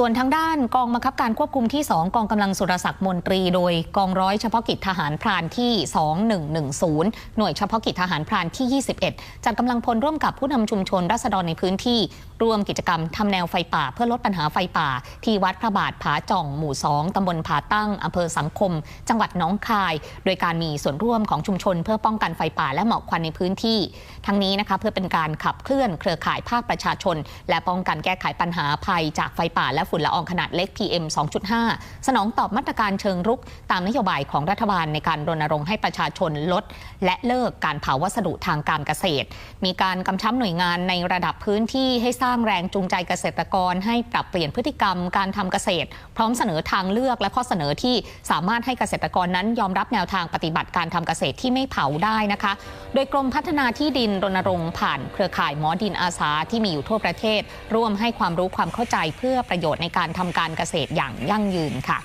ส่วนทางด้านกองบังคับการควบคุมที่ 2 กองกำลังสุรศักดิ์มนตรี โดยกองร้อยเฉพาะกิจทหารพรานที่ 2110 หน่วยเฉพาะกิจทหารพรานที่ 21 จัดกำลังพลร่วมกับผู้นำชุมชนรัษฎรในพื้นที่ ร่วมกิจกรรมทำแนวไฟป่าเพื่อลดปัญหาไฟป่า ที่วัดพระบาทผาจ่องหมู่ 2 ตำบลผาตั้งอำเภอสังคม จังหวัดน้องคาย โดยการมีส่วนร่วมของชุมชน เพื่อป้องกันไฟป่าและหมอกควันในพื้นที่ ทั้งนี้นะคะเพื่อเป็นการขับเคลื่อนเครือข่ายภาคประชาชน และป้องกันแก้ไขปัญหาภัยจากไฟป่าและฝุ่นละอองขนาดเล็ก PM 2.5 สนองตอบมาตรการเชิงรุกตามนโยบายของรัฐบาลในการรณรงค์ให้ประชาชนลด และเลิกการเผาวัสดุทางการเกษตร มีการกำชับหน่วยงานในระดับพื้นที่ให้สร้างแรงจูงใจเกษตรกร ให้ปรับเปลี่ยนพฤติกรรมการทำเกษตร พร้อมเสนอทางเลือกและข้อเสนอที่สามารถให้เกษตรกรนั้นยอมรับแนวทางปฏิบัติการทำเกษตรที่ไม่เผาได้นะคะ โดยกรมพัฒนาที่ดินรณรงค์ผ่านเครือข่ายหมอดินอาสาที่มีอยู่ทั่วประเทศ ร่วมให้ความรู้ความเข้าใจเพื่อประโยชน์ในการทำการเกษตรอย่างยั่งยืนค่ะ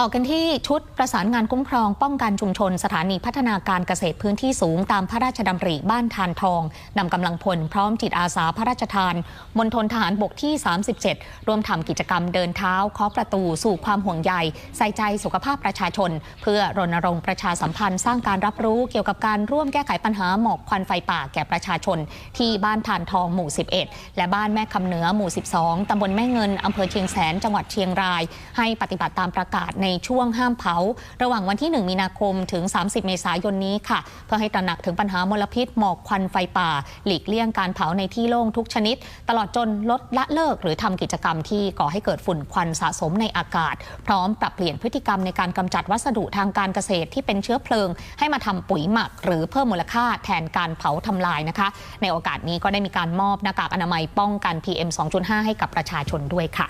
ต่อกันที่ชุดประสานงานคุ้มครองป้องกันชุมชน สถานีพัฒนาการเกษตรพื้นที่สูงตามพระราชดำริบ้านทานทองนำกำลังพลพร้อมจิตอาสาพระราชทานมณฑลทหารบกที่ 37ร่วมทำกิจกรรมเดินเท้าเคาะประตูสู่ความห่วงใย ใส่ใจสุขภาพประชาชน เพื่อรณรงค์ประชาสัมพันธ์ สร้างการรับรู้เกี่ยวกับการร่วมแก้ไขปัญหาหมอกควันไฟป่าแก่ประชาชน ที่บ้านทานทองหมู่ 11 และบ้านแม่คำเหนือหมู่ 12ตำบลแม่เงินอำเภอเชียงแสนจังหวัดเชียงราย ให้ปฏิบัติตามประกาศในช่วงห้ามเผา ระหว่างวันที่ 1 มีนาคมถึง 30 เมษายนนี้ค่ะ เพื่อให้ตระหนักถึงปัญหามลพิษหมอกควันไฟป่า หลีกเลี่ยงการเผาในที่โล่งทุกชนิด ตลอดจนลดละเลิก หรือทำกิจกรรมที่ก่อให้เกิดฝุ่นควันสะสมในอากาศ พร้อมปรับเปลี่ยนพฤติกรรมในการกำจัดวัสดุทางการเกษตรที่เป็นเชื้อเพลิง ให้มาทำปุ๋ยหมัก หรือเพิ่มมูลค่าแทนการเผาทำลายนะคะ ในโอกาสนี้ก็ได้มีการมอบหน้ากากอนามัยป้องกัน PM 2.5 ให้กับประชาชนด้วยค่ะ